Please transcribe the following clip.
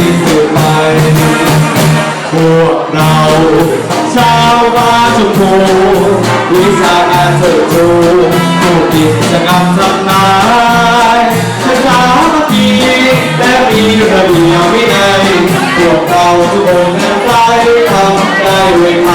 ที่สุดไปพวกเราชาวบ้านชมพูวิชาการเสริมชูผู้กิจกรรมสำนายประชาธิปไตยและมีระเบียบวินัยพวกเราทุกคนนั้นใจทำได้ด้วย